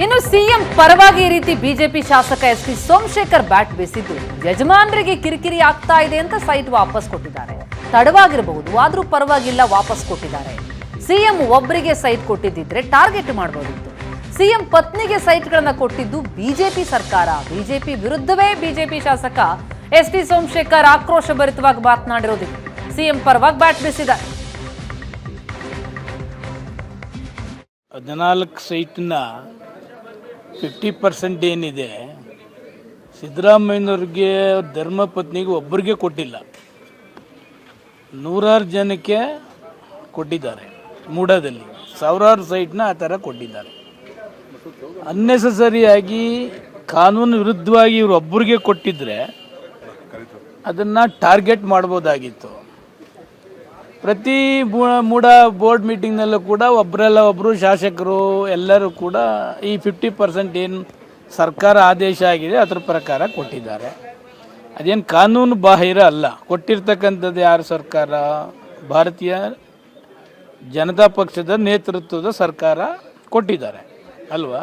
ಇನ್ನು ಸಿಎಂ ಪರವಾಗಿ ಈ ರೀತಿ ಬಿಜೆಪಿ ಶಾಸಕ ಎಸ್ ಟಿ ಸೋಮಶೇಖರ್ ಬ್ಯಾಟ್ ಬೀಸಿದ್ದು, ಯಜಮಾನರಿಗೆ ಕಿರಿಕಿರಿ ಆಗ್ತಾ ಇದೆ ಅಂತ ಸೈಟ್ ವಾಪಸ್ ಕೊಟ್ಟಿದ್ದಾರೆ. ತಡವಾಗಿರಬಹುದು, ಆದರೂ ಪರವಾಗಿಲ್ಲ, ವಾಪಸ್ ಕೊಟ್ಟಿದ್ದಾರೆ. ಸಿಎಂ ಒಬ್ಬರಿಗೆ ಸೈಟ್ ಕೊಟ್ಟಿದ್ದಿದ್ರೆ ಟಾರ್ಗೆಟ್ ಮಾಡಬಹುದಿತ್ತು ಸಿಎಂ ಪತ್ನಿಗೆ ಸೈಟ್ಗಳನ್ನು ಕೊಟ್ಟಿದ್ದು ಬಿಜೆಪಿ ಸರ್ಕಾರ. ಬಿಜೆಪಿ ವಿರುದ್ಧವೇ ಬಿಜೆಪಿ ಶಾಸಕ ಎಸ್ ಟಿ ಸೋಮಶೇಖರ್ ಆಕ್ರೋಶ ಭರಿತವಾಗಿ ಮಾತನಾಡಿರೋದಿಲ್ಲ ಸಿಎಂ ಪರವಾಗಿ ಬ್ಯಾಟ್ ಬೀಸಿದ್ದಾರೆ. ಹದಿನಾಲ್ಕು ಸೈಟ್ನ ಫಿಫ್ಟಿ ಪರ್ಸೆಂಟ್ ಏನಿದೆ, ಸಿದ್ದರಾಮಯ್ಯನವ್ರಿಗೆ ಧರ್ಮಪತ್ನಿಗೆ ಒಬ್ಬರಿಗೆ ಕೊಟ್ಟಿಲ್ಲ. ನೂರಾರು ಜನಕ್ಕೆ ಕೊಟ್ಟಿದ್ದಾರೆ, ಮೂಡದಲ್ಲಿ. ಸಾವಿರಾರು ಸೈಟ್ನ ಆ ಥರ ಕೊಟ್ಟಿದ್ದಾರೆ. ಅನ್ನೆಸಸರಿಯಾಗಿ ಕಾನೂನು ವಿರುದ್ಧವಾಗಿ ಇವರು ಒಬ್ಬರಿಗೆ ಕೊಟ್ಟಿದ್ರೆ ಅದನ್ನು ಟಾರ್ಗೆಟ್ ಮಾಡ್ಬೋದಾಗಿತ್ತು. ಪ್ರತಿ ಮೂಡ ಬೋರ್ಡ್ ಮೀಟಿಂಗ್ನಲ್ಲೂ ಕೂಡ ಒಬ್ಬರೆಲ್ಲ ಒಬ್ಬರು ಶಾಸಕರು ಎಲ್ಲರೂ ಕೂಡ ಈ ಫಿಫ್ಟಿ ಪರ್ಸೆಂಟ್ ಏನು ಸರ್ಕಾರ ಆದೇಶ ಆಗಿದೆ ಅದರ ಪ್ರಕಾರ ಕೊಟ್ಟಿದ್ದಾರೆ. ಅದೇನು ಕಾನೂನು ಬಾಹಿರ ಅಲ್ಲ, ಕೊಟ್ಟಿರ್ತಕ್ಕಂಥದ್ದು ಯಾರು ಸರ್ಕಾರ? ಭಾರತೀಯ ಜನತಾ ಪಕ್ಷದ ನೇತೃತ್ವದ ಸರ್ಕಾರ ಕೊಟ್ಟಿದ್ದಾರೆ, ಅಲ್ವಾ?